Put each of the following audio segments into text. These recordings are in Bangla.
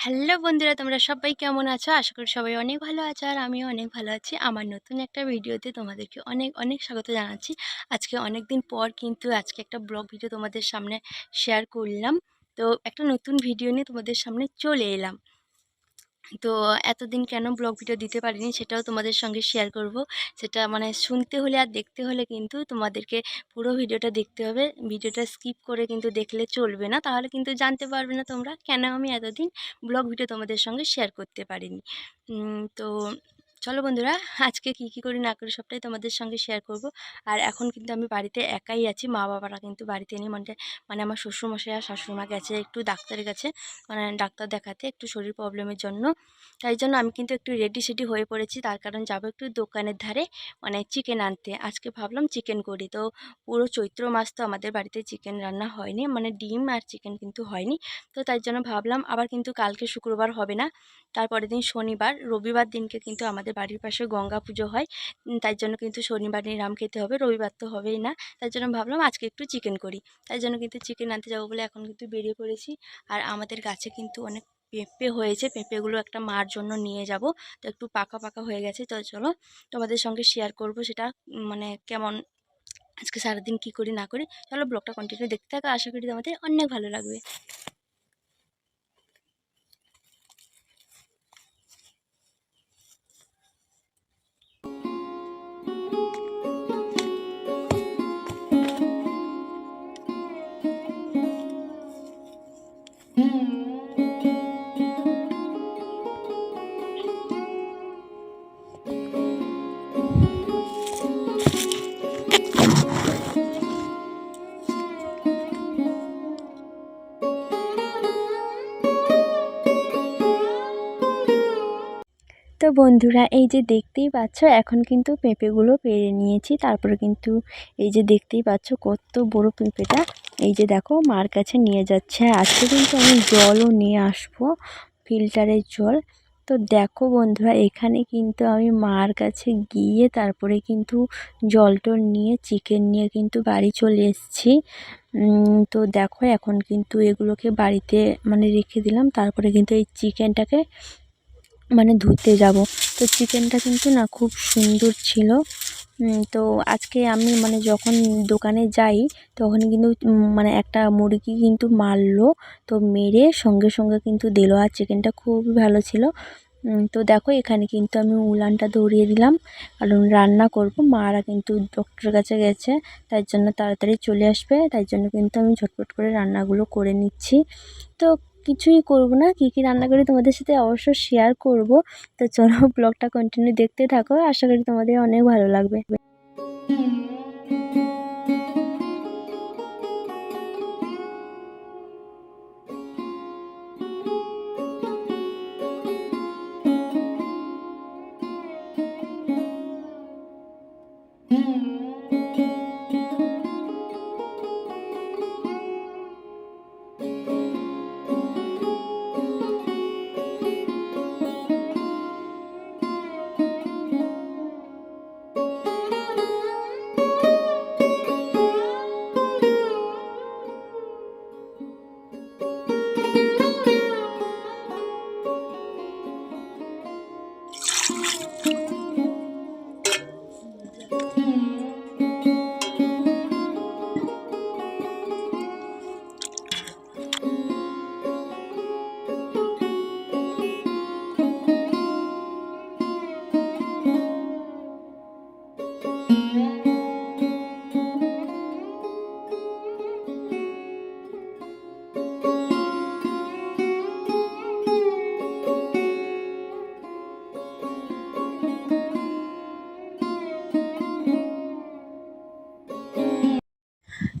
হ্যালো বন্ধুরা, তোমরা সবাই কেমন আছো? আশা করি সবাই অনেক ভালো আছো আর আমিও অনেক ভালো আছি। আমার নতুন একটা ভিডিওতে তোমাদেরকে অনেক অনেক স্বাগত জানাচ্ছি। আজকে অনেক দিন পর কিন্তু আজকে একটা ব্লগ ভিডিও তোমাদের সামনে শেয়ার করলাম। তো একটা নতুন ভিডিও নিয়ে তোমাদের সামনে চলে এলাম। তো এতদিন কেন ব্লগ ভিডিও দিতে পারিনি সেটাও তোমাদের সঙ্গে শেয়ার করব। সেটা মানে শুনতে হলে আর দেখতে হলে কিন্তু তোমাদেরকে পুরো ভিডিওটা দেখতে হবে। ভিডিওটা স্কিপ করে কিন্তু দেখলে চলবে না। তাহলে কিন্তু জানতে পারবে না তোমরা কেন আমি এতদিন ব্লগ ভিডিও তোমাদের সঙ্গে শেয়ার করতে পারিনি। তো চলো বন্ধুরা, আজকে কি কি করি না করি সবটাই তোমাদের সঙ্গে শেয়ার করব। আর এখন কিন্তু আমি বাড়িতে একাই আছি, মা বাবারা কিন্তু বাড়িতে নেই। মানে মানে আমার শ্বশুরমশাই আর শাশুড়িমা গেছে, একটু ডাক্তারের কাছে মানে ডাক্তার দেখাতে একটু শরীর প্রবলেমের জন্য। তাই জন্য আমি কিন্তু একটু রেডি সেডি হয়ে পড়েছি। তার কারণ যাব একটু দোকানের ধারে মানে চিকেন আনতে। আজকে ভাবলাম চিকেন করি। তো পুরো চৈত্র মাস তো আমাদের বাড়িতে চিকেন রান্না হয়নি মানে ডিম আর চিকেন কিন্তু হয়নি। তো তাই জন্য ভাবলাম আবার কিন্তু কালকে শুক্রবার হবে না। তারপরের দিন শনিবার, রবিবার দিনকে কিন্তু আমাদের বাড়ির পাশে গঙ্গা পুজো হয়। তাই জন্য কিন্তু শনিবার নিরাম খেতে হবে, রবিবার তো হবেই না। তাই জন্য ভাবলাম আজকে একটু চিকেন করি। তাই জন্য কিন্তু চিকেন আনতে যাব বলে এখন কিন্তু বেরিয়ে পড়েছি। আর আমাদের গাছে কিন্তু অনেক পেঁপে হয়েছে। পেঁপেগুলো একটা মার জন্য নিয়ে যাব। তো একটু পাকা পাকা হয়ে গেছে। তো চলো তোমাদের সঙ্গে শেয়ার করব সেটা মানে কেমন আজকে সারাদিন কি করি না করি। চলো ব্লগটা কন্টিনিউ দেখতে থাকা। আশা করি তোমাদের অনেক ভালো লাগবে। বন্ধুরা, এই যে দেখতেই পাচ্ছ, এখন কিন্তু পেঁপেগুলো পেরে নিয়েছি। তারপরে কিন্তু এই যে দেখতেই পাচ্ছ, কত বড় পেঁপেটা। এই যে দেখো, মার কাছে নিয়ে যাচ্ছে। আজকে কিন্তু আমি জলও নিয়ে আসব, ফিল্টারের জল। তো দেখো বন্ধুরা, এখানে কিন্তু আমি মার কাছে গিয়ে তারপরে কিন্তু জল টল নিয়ে, চিকেন নিয়ে কিন্তু বাড়ি চলে এসেছি। তো দেখো, এখন কিন্তু এগুলোকে বাড়িতে মানে রেখে দিলাম। তারপরে কিন্তু এই চিকেনটাকে মানে ধুতে যাব। তো চিকেনটা কিন্তু না খুব সুন্দর ছিল। তো আজকে আমি মানে যখন দোকানে যাই, তখন কিন্তু মানে একটা মুরগি কিন্তু মারলো। তো মেরে সঙ্গে সঙ্গে কিন্তু দিল আর চিকেনটা খুবই ভালো ছিল। তো দেখো এখানে কিন্তু আমি উলানটা ধরিয়ে দিলাম। কারণ রান্না করব, মারা কিন্তু ডক্টরের কাছে গেছে। তাই জন্য তাড়াতাড়ি চলে আসবে। তাই জন্য কিন্তু আমি ঝটপট করে রান্নাগুলো করে নিচ্ছি। তো কিছুই করব না, কী কী রান্না করি তোমাদের সাথে অবশ্য শেয়ার করব। তো চলো ব্লগটা কন্টিনিউ দেখতে থাকো, আশা করি তোমাদের অনেক ভালো লাগবে।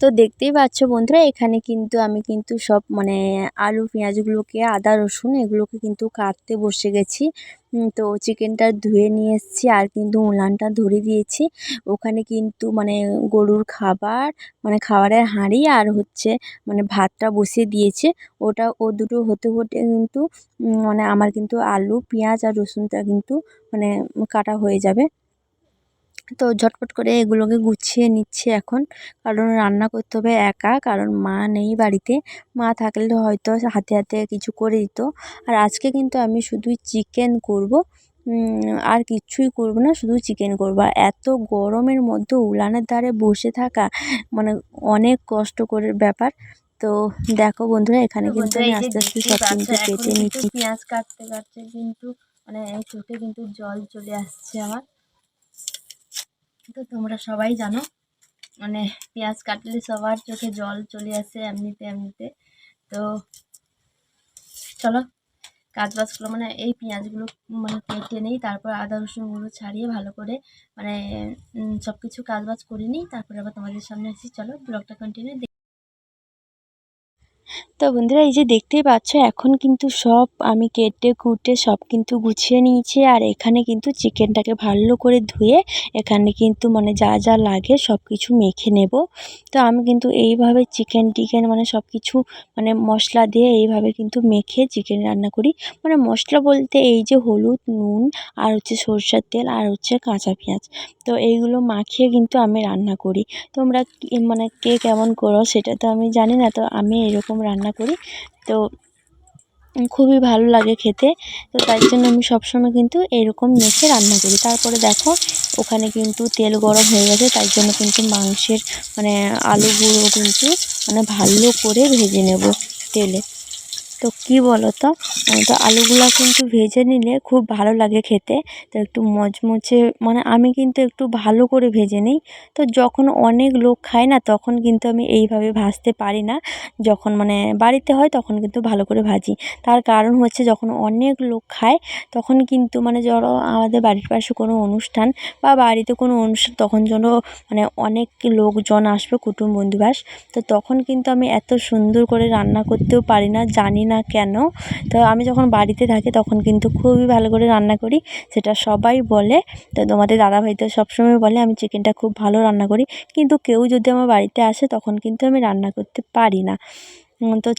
তো দেখতেই পাচ্ছ বন্ধুরা, এখানে কিন্তু আমি কিন্তু সব মানে আলু, পেঁয়াজগুলোকে, আদা, রসুন এগুলোকে কিন্তু কাটতে বসে গেছি। তো চিকেনটা ধুয়ে নিয়ে এসেছি আর কিন্তু উনানটা ধরে দিয়েছি। ওখানে কিন্তু মানে গরুর খাবার মানে খাবারের হাঁড়ি আর হচ্ছে মানে ভাতটা বসিয়ে দিয়েছে। ওটা, ও দুটো হতে হতে কিন্তু মানে আমার কিন্তু আলু, পেঁয়াজ আর রসুনটা কিন্তু মানে কাটা হয়ে যাবে। তো ঝটপট করে এগুলোকে গুছিয়ে নিচ্ছি এখন। কারণ রান্না করতে হবে একা কারণ মা নেই বাড়িতে। মা থাকলে হয়তো হাতে হাতে কিছু করে দিত। আর আজকে কিন্তু আমি শুধুই চিকেন করব। আর কিচ্ছুই করব না শুধু চিকেন করব। এত গরমের মধ্যে উলানের ধারে বসে থাকা মানে অনেক কষ্টকরের ব্যাপার। তো দেখো বন্ধুরা এখানে কিন্তু আমি আস্তে আস্তে সব কিন্তু কেটে নিচ্ছি। পেঁয়াজ কাটতে কাটতে কিন্তু মানে চোখে কিন্তু জল চলে আসছে আমার। তো তোমরা সবাই জানো। মানে পেঁয়াজ কাটলে সবার চোখে জল চলে আসে এমনিতে এমনিতে। তো চলো কাজ বাজগুলো মানে এই পেঁয়াজগুলো মানে কেটে নিই, তারপর আদা রসুনগুলো ছাড়িয়ে ভালো করে মানে সব কিছু কাজ বাজ করে নিই, তারপরে আবার তোমাদের সামনে আসি। চলো ব্লগটা কন্টিনিউ তো বন্ধুরা, এই যে দেখতেই পাচ্ছ, এখন কিন্তু সব আমি কেটে কুটে সব কিন্তু গুছিয়ে নিয়েছি। আর এখানে কিন্তু চিকেনটাকে ভালো করে ধুয়ে এখানে কিন্তু মানে যা যা লাগে সব কিছু মেখে নেব। তো আমি কিন্তু এইভাবে চিকেন টিকেন মানে সব কিছু মানে মশলা দিয়ে এইভাবে কিন্তু মেখে চিকেন রান্না করি। মানে মশলা বলতে এই যে হলুদ, নুন আর হচ্ছে সরষের তেল আর হচ্ছে কাঁচা পেঁয়াজ, তো এইগুলো মাখিয়ে কিন্তু আমি রান্না করি। তোমরা মানে কে কেমন করো সেটা তো আমি জানি না, তো আমি এরকম রান্না করি। তো খুবই ভালো লাগে খেতে। তো তাই জন্য আমি সবসময় কিন্তু এরকম মেখে রান্না করি। তারপরে দেখো, ওখানে কিন্তু তেল গরম হয়ে গেছে, তাই জন্য কিন্তু মাংসের মানে আলুগুলো কিন্তু মানে ভালো করে ভেজে নেব তেলে। তো কি বলো তো তো আলুগুলো কিন্তু ভেজে নিলে খুব ভালো লাগে খেতে। তো একটু মচমচে মানে আমি কিন্তু একটু ভালো করে ভেজে নিই। তো যখন অনেক লোক খায় না, তখন কিন্তু আমি এইভাবে ভাজতে পারি না। যখন মানে বাড়িতে হয়, তখন কিন্তু ভালো করে ভাজি। তার কারণ হচ্ছে যখন অনেক লোক খায়, তখন কিন্তু মানে ধরো আমাদের বাড়ির পাশে কোনো অনুষ্ঠান বা বাড়িতে কোনো অনুষ্ঠান, তখন যেন মানে অনেক লোকজন আসবে, কুটুম বন্ধুবাস। তো তখন কিন্তু আমি এত সুন্দর করে রান্না করতেও পারি না, জানি না কেন? তো আমি যখন বাড়িতে থাকি তখন কিন্তু খুবই ভালো করে রান্না করি, সেটা সবাই বলে। তো তোমাদের দাদাভাই তো সবসময় বলে, আমি চিকেনটা খুব ভালো রান্না করি। কিন্তু কেউ যদি আমার বাড়িতে আসে তখন কিন্তু আমি রান্না করতে পারি না। তো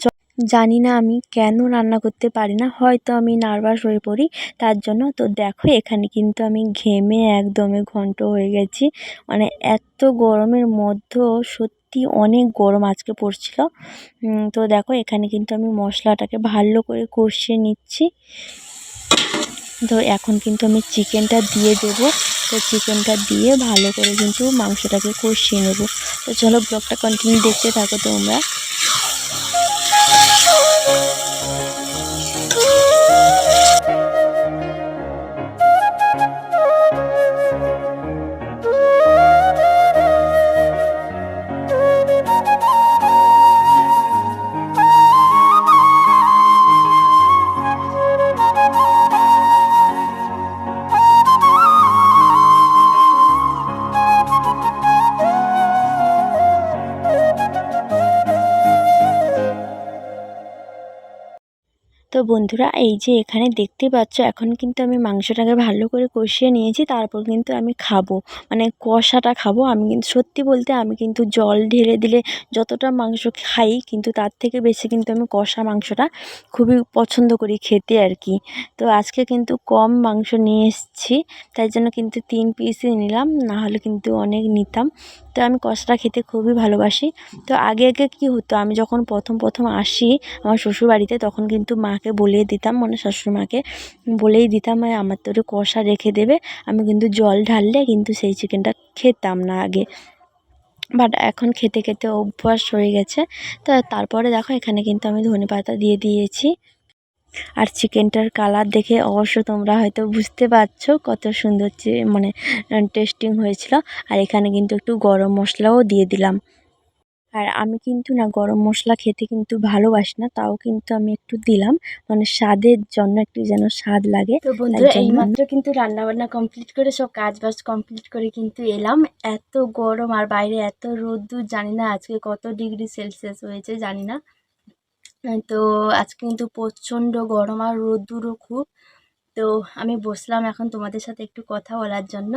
জানি না আমি কেন রান্না করতে পারি না, হয়তো আমি নার্ভাস হয়ে পড়ি তার জন্য। তো দেখো, এখানে কিন্তু আমি ঘেমে একদমই ঘন্ট হয়ে গেছি। মানে এত গরমের মধ্যেও সত্যি অনেক গরম আজকে পড়ছিল। তো দেখো, এখানে কিন্তু আমি মশলাটাকে ভালো করে কষিয়ে নিচ্ছি। তো এখন কিন্তু আমি চিকেনটা দিয়ে দেবো। তো চিকেনটা দিয়ে ভালো করে কিন্তু মাংসটাকে কষিয়ে নেব। তো চলো ব্লগটা কন্টিনিউ দেখতে থাকো তোমরা। তো বন্ধুরা, এই যে এখানে দেখতে পাচ্ছ, এখন কিন্তু আমি মাংসটাকে ভালো করে কষিয়ে নিয়েছি, তারপর কিন্তু আমি খাব। মানে কষাটা খাব, আমি কিন্তু সত্যি বলতে আমি কিন্তু জল ঢেলে দিলে যতটা মাংস খাই, কিন্তু তার থেকে বেশি কিন্তু আমি কষা মাংসটা খুবই পছন্দ করি খেতে আর কি। তো আজকে কিন্তু কম মাংস নিয়ে এসেছি, তাই জন্য কিন্তু তিন পিসই নিলাম না হলে কিন্তু অনেক নিতাম। তো আমি কষাটা খেতে খুবই ভালোবাসি। তো আগে আগে কি হতো? আমি যখন প্রথম প্রথম আসি আমার শ্বশুরবাড়িতে, তখন কিন্তু মাকে বলে দিতাম মানে শাশুড়িমাকে বলেই দিতাম আমার তো কষা রেখে দেবে। আমি কিন্তু জল ঢাললে কিন্তু সেই চিকেনটা খেতাম না আগে। বাট এখন খেতে খেতে অভ্যাস হয়ে গেছে। তো তারপরে দেখো এখানে কিন্তু আমি ধনে পাতা দিয়ে দিয়েছি। আর চিকেনটার কালার দেখে অবশ্য তোমরা হয়তো বুঝতে পারছ কত সুন্দর মানে টেস্টিং হয়েছিল। আর এখানে কিন্তু একটু গরম মশলাও দিয়ে দিলাম। আর আমি কিন্তু না গরম মশলা খেতে কিন্তু ভালোবাসি না তাও কিন্তু আমি একটু দিলাম। মানে স্বাদের জন্য একটু যেন স্বাদ লাগে। তো বন্ধুরা এইমাত্র কিন্তু রান্না বান্না কমপ্লিট করে সব কাজ বাজ কমপ্লিট করে কিন্তু এলাম। এত গরম আর বাইরে এত রোদ্দুর জানি না আজকে কত ডিগ্রি সেলসিয়াস হয়েছে জানি না। তো আজকে কিন্তু প্রচণ্ড গরম আর রোদ্দুরও খুব। তো আমি বসলাম এখন তোমাদের সাথে একটু কথা বলার জন্য।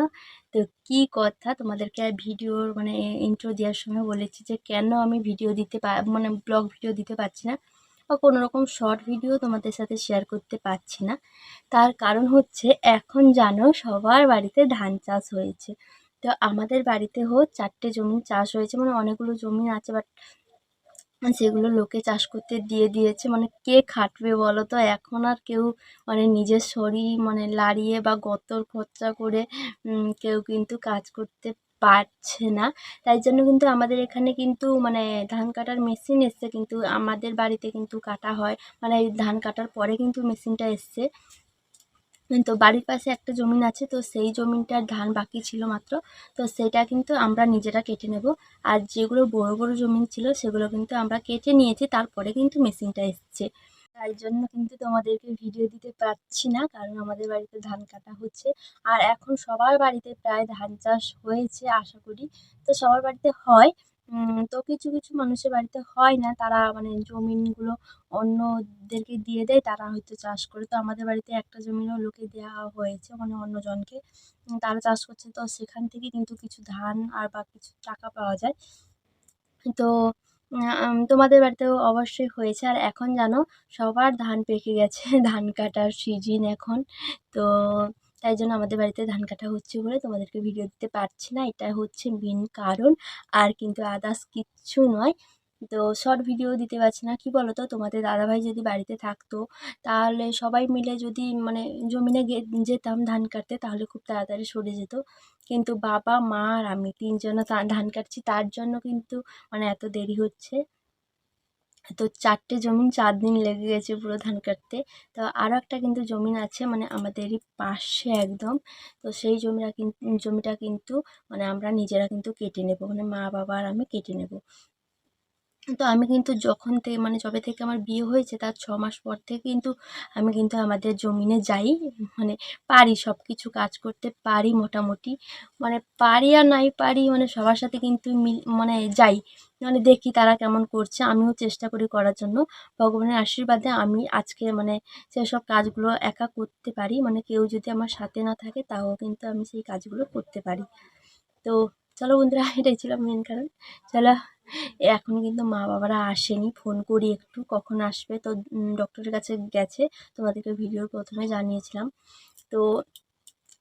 তো কি কথা তোমাদেরকে ভিডিওর মানে ইন্ট্রো দেওয়ার সময় বলেছি যে, কেন আমি ভিডিও দিতে মানে ব্লগ ভিডিও দিতে পারছি না? বা কোনো রকম শর্ট ভিডিও তোমাদের সাথে শেয়ার করতে পারছি না। তার কারণ হচ্ছে, এখন জানো সবার বাড়িতে ধান চাষ হয়েছে। তো আমাদের বাড়িতে হোক চারটে জমি চাষ হয়েছে মানে অনেকগুলো জমি আছে বাট সেগুলো লোকে চাষ করতে দিয়ে দিয়েছে। মানে কে খাটবে বলো তো এখন আর কেউ মানে নিজের শরীর মানে লাড়িয়ে বা গতর খরচা করে কেউ কিন্তু কাজ করতে পারছে না। তাই জন্য কিন্তু আমাদের এখানে কিন্তু মানে ধান কাটার মেশিন এসছে কিন্তু আমাদের বাড়িতে কিন্তু কাটা হয়। মানে ধান কাটার পরে কিন্তু মেশিনটা এসছে। তো বাড়ির পাশে একটা জমিন আছে, তো সেই জমিনটার ধান বাকি ছিল মাত্র। তো সেটা কিন্তু আমরা নিজেরা কেটে নেব। আর যেগুলো বড় বড় জমিন ছিল, সেগুলো কিন্তু আমরা কেটে নিয়েছি, তারপরে কিন্তু মেশিনটা এসছে। তাই জন্য কিন্তু তোমাদেরকে ভিডিও দিতে পারছি না, কারণ আমাদের বাড়িতে ধান কাটা হচ্ছে। আর এখন সবার বাড়িতে প্রায় ধান চাষ হয়েছে, আশা করি। তো সবার বাড়িতে হয়। তো কিছু কিছু মানুষের বাড়িতে হয় না। তারা মানে জমিনগুলো অন্যদেরকে দিয়ে দেয়। তারা হয়তো চাষ করে। তো আমাদের বাড়িতে একটা জমিরও লোকে দেওয়া হয়েছে মানে অন্যজনকে। তারা চাষ করছে। তো সেখান থেকে কিন্তু কিছু ধান আর বা কিছু টাকা পাওয়া যায়। তো তোমাদের বাড়িতেও অবশ্যই হয়েছে। আর এখন জানো, সবার ধান পেকে গেছে। ধান কাটার সিজন এখন। তো তাই জন্য আমাদের বাড়িতে ধান কাটা হচ্ছে বলে তোমাদেরকে ভিডিও দিতে পারছি না। এটা হচ্ছে মেন কারণ, আর কিন্তু আদার্স কিচ্ছু নয়। তো শর্ট ভিডিও দিতে পারছি না। কি বলো তো তোমাদের দাদাভাই যদি বাড়িতে থাকতো, তাহলে সবাই মিলে যদি মানে জমিনে যেতাম ধান কাটতে, তাহলে খুব তাড়াতাড়ি সরে যেত। কিন্তু বাবা, মা আর আমি তিনজনে ধান কাটছি, তার জন্য কিন্তু মানে এত দেরি হচ্ছে। তো চারটে জমিন চার দিন লেগে গেছে পুরো ধান কাটতে। তো আরও একটা কিন্তু জমিন আছে মানে আমাদেরই পাশে একদম। তো সেই জমিটা জমিটা কিন্তু মানে আমরা নিজেরা কিন্তু কেটে নেব। মানে মা বাবা আর আমি কেটে নেব। তো আমি কিন্তু যখন থেকে মানে যবে থেকে আমার বিয়ে হয়েছে তার ছ মাস পর থেকে কিন্তু আমি কিন্তু আমাদের জমিনে যাই মানে পারি সব কিছু কাজ করতে পারি মোটামুটি। মানে পারি আর নাই পারি মানে সবার সাথে কিন্তু মিল মানে যাই। মানে দেখি তারা কেমন করছে, আমিও চেষ্টা করি করার জন্য। ভগবানের আশীর্বাদে আমি আজকে মানে সেসব কাজগুলো একা করতে পারি। মানে কেউ যদি আমার সাথে না থাকে তাও কিন্তু আমি সেই কাজগুলো করতে পারি। তো চলো বন্ধুরা, এটাই ছিল মেন কারণ। চলো এখন কিন্তু মা বাবারা আসেনি ফোন করি একটু, কখন আসবে? তো ডক্টরের কাছে গেছে, তোমাদেরকে ভিডিওর প্রথমে জানিয়েছিলাম। তো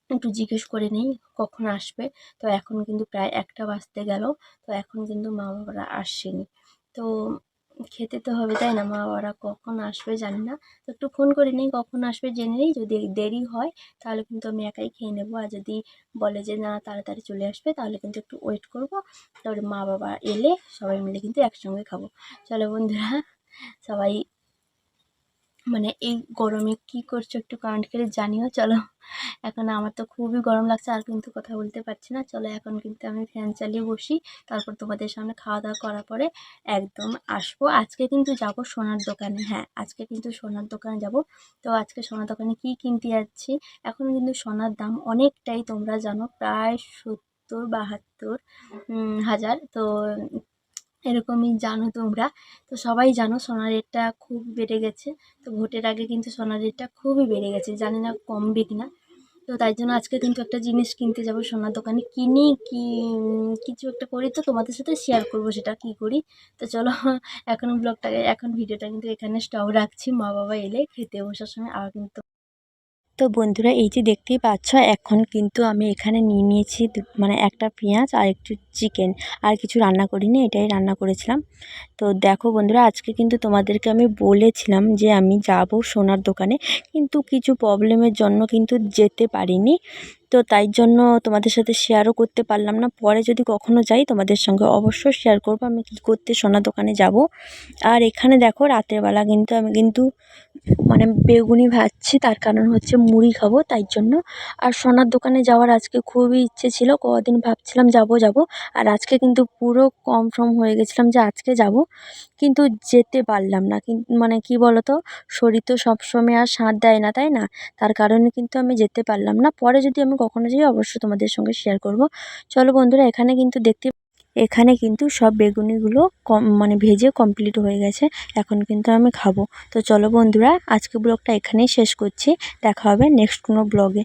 একটু জিজ্ঞেস করে নিই, কখন আসবে? তো এখন কিন্তু প্রায় একটা বাজতে গেল, তো এখন কিন্তু মা বাবারা আসেনি। তো খেতে তো হবে, তাই না মা? বাবারা কখন আসবে জানি না। তো একটু ফোন করে নিই, কখন আসবে জেনে নিই। যদি দেরি হয়, তাহলে কিন্তু আমি একাই খেয়ে নেব। আর যদি বলে যে না, তাড়াতাড়ি চলে আসবে, তাহলে কিন্তু একটু ওয়েট করব। তারপরে মা বাবা এলে সবাই মিলে কিন্তু একসঙ্গে খাব। চলো বন্ধুরা, সবাই মানে এই গরমে কি করছ একটু কমেন্ট করে জানিও, চলো। এখন আমার তো খুবই গরম লাগছে, আর কিন্তু কথা বলতে পারছি না। চলো, এখন কিন্তু আমি ফ্যান চালিয়ে বসি, তারপর তোমাদের সামনে খাওয়া দাওয়া করার পরে একদম আসব। আজকে কিন্তু যাব সোনার দোকানে হ্যাঁ আজকে কিন্তু সোনার দোকানে যাব। তো আজকে সোনার দোকানে কি কিনতে যাচ্ছি? এখন কিন্তু সোনার দাম অনেকটাই তোমরা জানো, প্রায় সত্তর বাহাত্তর হাজার। তো এরকমই জানো তোমরা। তো সবাই জানো সোনার রেটটা খুব বেড়ে গেছে। তো ভোটের আগে কিন্তু সোনার রেটটা খুবই বেড়ে গেছে। জানি না কমবে কি না। তো তাই জন্য আজকে কিন্তু একটা জিনিস কিনতে যাব, সোনার দোকানে। কিনি, কি, কিছু একটা করি তো তোমাদের সাথে শেয়ার করব সেটা কি করি। তো চলো, এখন ব্লগটাকে এখন ভিডিওটা কিন্তু এখানে স্টপ রাখছি। মা বাবা এলে খেতে বসার সময় আবার কিন্তু তো বন্ধুরা, এই যে দেখতেই পাচ্ছ, এখন কিন্তু আমি এখানে নিয়ে নিয়েছি মানে একটা পেঁয়াজ আর একটু চিকেন। আর কিছু রান্না করিনি, এটাই রান্না করেছিলাম। তো দেখো বন্ধুরা, আজকে কিন্তু তোমাদেরকে আমি বলেছিলাম যে আমি যাব সোনার দোকানে, কিন্তু কিছু প্রবলেমের জন্য কিন্তু যেতে পারিনি। তো তাই জন্য তোমাদের সাথে শেয়ারও করতে পারলাম না। পরে যদি কখনো যাই তোমাদের সঙ্গে অবশ্যই শেয়ার করব। আমি কী করতে সোনার দোকানে যাব। আর এখানে দেখো রাতের বেলা কিন্তু আমি কিন্তু মানে বেগুনি ভাজছি, তার কারণ হচ্ছে মুড়ি খাব তাই জন্য। আর সোনার দোকানে যাওয়ার আজকে খুবই ইচ্ছে ছিল, কদিন ভাবছিলাম যাব যাব। আর আজকে কিন্তু পুরো কনফার্ম হয়ে গেছিলাম যে আজকে যাব। কিন্তু যেতে পারলাম না মানে কি বলো তো শরীর তো সবসময় আর সাথ দেয় না, তাই না? তার কারণে কিন্তু আমি যেতে পারলাম না। পরে যদি আমি কখনো যাই অবশ্যই তোমাদের সঙ্গে শেয়ার করব। চলো বন্ধুরা, এখানে কিন্তু দেখতে এখানে কিন্তু সব বেগুনিগুলো কম মানে ভেজে কমপ্লিট হয়ে গেছে। এখন কিন্তু আমি খাব। তো চলো বন্ধুরা, আজকে ব্লগটা এখানেই শেষ করছি। দেখা হবে নেক্সট কোনো ব্লগে